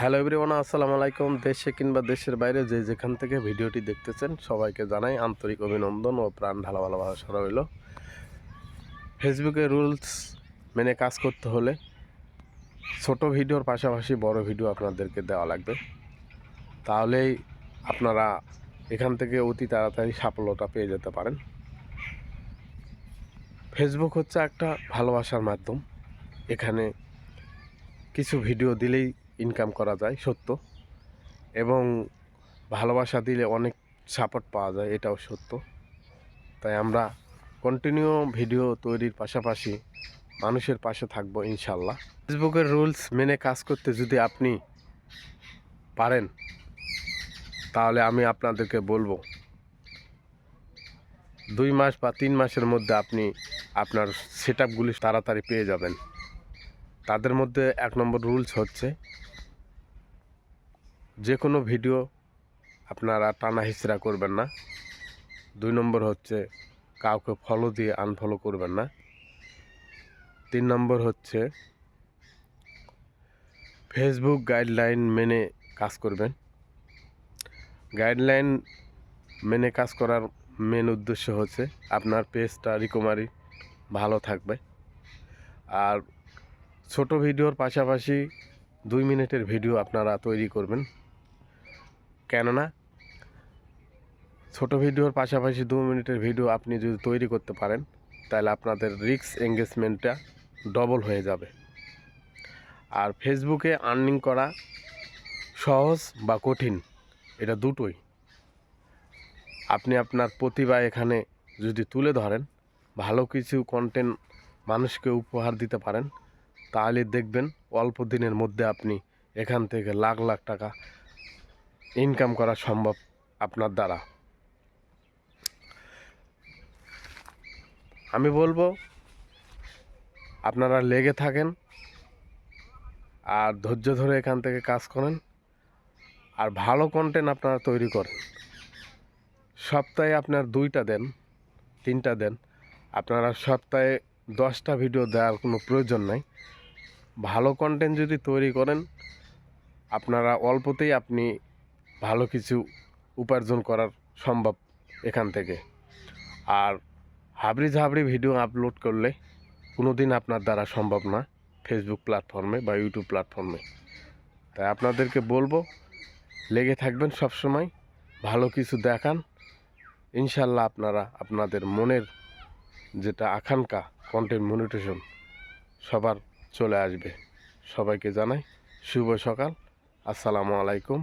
Hello everyone, আসসালামু আলাইকুম। দেশে কিংবা দেশের বাইরে যে যেখান থেকে ভিডিওটি দেখতেছেন, সবাইকে জানাই আন্তরিক অভিনন্দন ও প্রাণ ঢালা ভালোবাসা রইল। ফেসবুকে রুলস মেনে কাজ করতে হলে ছোট ভিডিওর পাশাপাশি বড় ভিডিও আপনাদেরকে দেওয়া লাগবে। তাহলেই আপনারা এখান থেকে অতি তাড়াতাড়ি সাফল্যতা পেয়ে যেতে পারেন। ফেসবুক হচ্ছে একটা ভালোবাসার মাধ্যম। এখানে কিছু ভিডিও দিলেই ইনকাম করা যায়, সত্য। এবং ভালোবাসা দিলে অনেক সাপোর্ট পাওয়া যায়, এটাও সত্য। তাই আমরা কন্টিনিউ ভিডিও তৈরির পাশাপাশি মানুষের পাশে থাকব ইনশাল্লাহ। ফেসবুকের রুলস মেনে কাজ করতে যদি আপনি পারেন, তাহলে আমি আপনাদেরকে বলব, দুই মাস বা তিন মাসের মধ্যে আপনি আপনার সেট আপগুলি তাড়াতাড়ি পেয়ে যাবেন। তাদের মধ্যে এক নম্বর রুলস হচ্ছে যে কোনো ভিডিও আপনারা টানা হিচড়া করবেন না। দুই নম্বর হচ্ছে কাউকে ফলো দিয়ে আনফলো করবেন না। তিন নম্বর হচ্ছে ফেসবুক গাইডলাইন মেনে কাজ করবেন। গাইডলাইন মেনে কাজ করার মেন উদ্দেশ্য হচ্ছে আপনার পেজটা রিকমারি ভালো থাকবে। আর ছোট ভিডিওর পাশাপাশি দুই মিনিটের ভিডিও আপনারা তৈরি করবেন। কেননা ছোট ভিডিওর পাশাপাশি দু মিনিটের ভিডিও আপনি যদি তৈরি করতে পারেন, তাহলে আপনাদের রিক্স এঙ্গেজমেন্টটা ডবল হয়ে যাবে। আর ফেসবুকে আর্নিং করা সহজ বা কঠিন, এটা দুটোই। আপনি আপনার প্রতিভা এখানে যদি তুলে ধরেন, ভালো কিছু কন্টেন্ট মানুষকে উপহার দিতে পারেন, তাহলে দেখবেন অল্প দিনের মধ্যে আপনি এখান থেকে লাখ লাখ টাকা ইনকাম করা সম্ভব আপনার দ্বারা। আমি বলব, আপনারা লেগে থাকেন আর ধৈর্য ধরে এখান থেকে কাজ করেন আর ভালো কন্টেন্ট আপনারা তৈরি করেন। সপ্তাহে আপনার দুইটা দেন, তিনটা দেন, আপনারা সপ্তাহে দশটা ভিডিও দেওয়ার কোনো প্রয়োজন নাই। ভালো কন্টেন্ট যদি তৈরি করেন, আপনারা অল্পতেই আপনি ভালো কিছু উপার্জন করার সম্ভব এখান থেকে। আর হাবড়ি ঝাবড়ি ভিডিও আপলোড করলে কোনো দিন আপনার দ্বারা সম্ভব না ফেসবুক প্ল্যাটফর্মে বা ইউটিউব প্ল্যাটফর্মে তাই আপনাদেরকে বলব, লেগে থাকবেন সব সময় ভালো কিছু দেখান। ইনশাল্লাহ আপনারা আপনাদের মনের যেটা আকাঙ্ক্ষা কন্টেন্ট মনিটেশন সবার চলে আসবে। সবাইকে জানাই, শুভ সকাল। আসসালামু আলাইকুম।